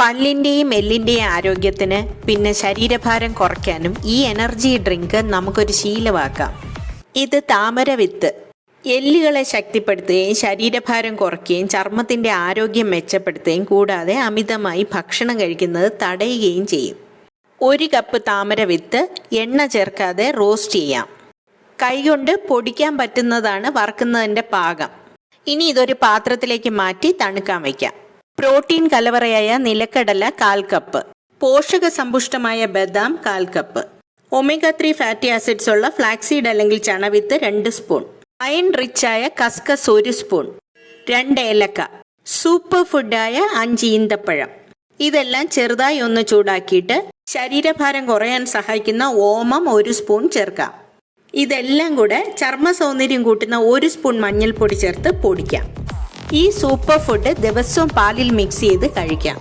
പല്ലിന്റെയും എല്ലിന്റെയും ആരോഗ്യത്തിന് പിന്നെ ശരീരഭാരം കുറയ്ക്കാനും ഈ എനർജി ഡ്രിങ്ക് നമുക്കൊരു ശീലമാക്കാം. ഇത് താമര വിത്ത്. എല്ലുകളെ ശക്തിപ്പെടുത്തുകയും ശരീരഭാരം കുറയ്ക്കുകയും ചർമ്മത്തിന്റെ ആരോഗ്യം മെച്ചപ്പെടുത്തുകയും കൂടാതെ അമിതമായി ഭക്ഷണം കഴിക്കുന്നത് തടയുകയും ചെയ്യും. ഒരു കപ്പ് താമര വിത്ത് എണ്ണ ചേർക്കാതെ റോസ്റ്റ് ചെയ്യാം. കൈകൊണ്ട് പൊടിക്കാൻ പറ്റുന്നതാണ് വറുക്കുന്നതിന്റെ പാകം. ഇനി ഇതൊരു പാത്രത്തിലേക്ക് മാറ്റി തണുക്കാൻ വയ്ക്കാം. പ്രോട്ടീൻ കലവറയായ നിലക്കടല കാൽ കപ്പ് പോഷക സമ്പുഷ്ടമായ ബദാം കാൽ cup omega three fatty acids ഉള്ള ഫ്ലാക്സീഡ് അല്ലെങ്കിൽ ചണവിത്ത് രണ്ട് സ്പൂൺ. അയൺ റിച്ചായ കസ്കസ് ഒരു സ്പൂൺ. രണ്ട് ഏലക്ക. സൂപ്പർ ഫുഡായ അഞ്ച് ഈന്തപ്പഴം. ഇതെല്ലാം ചെറുതായി ഒന്ന് ചൂടാക്കിയിട്ട് ശരീരഭാരം കുറയാൻ സഹായിക്കുന്ന ഓമം ഒരു സ്പൂൺ ചേർക്കാം. ഇതെല്ലാം കൂടെ ചർമ്മ സൗന്ദര്യം കൂട്ടുന്ന ഒരു സ്പൂൺ മഞ്ഞൾപ്പൊടി ചേർത്ത് പൊടിക്കാം. ഈ സൂപ്പർ ഫുഡ് ദിവസവും പാലിൽ മിക്സ് ചെയ്ത് കഴിക്കാം.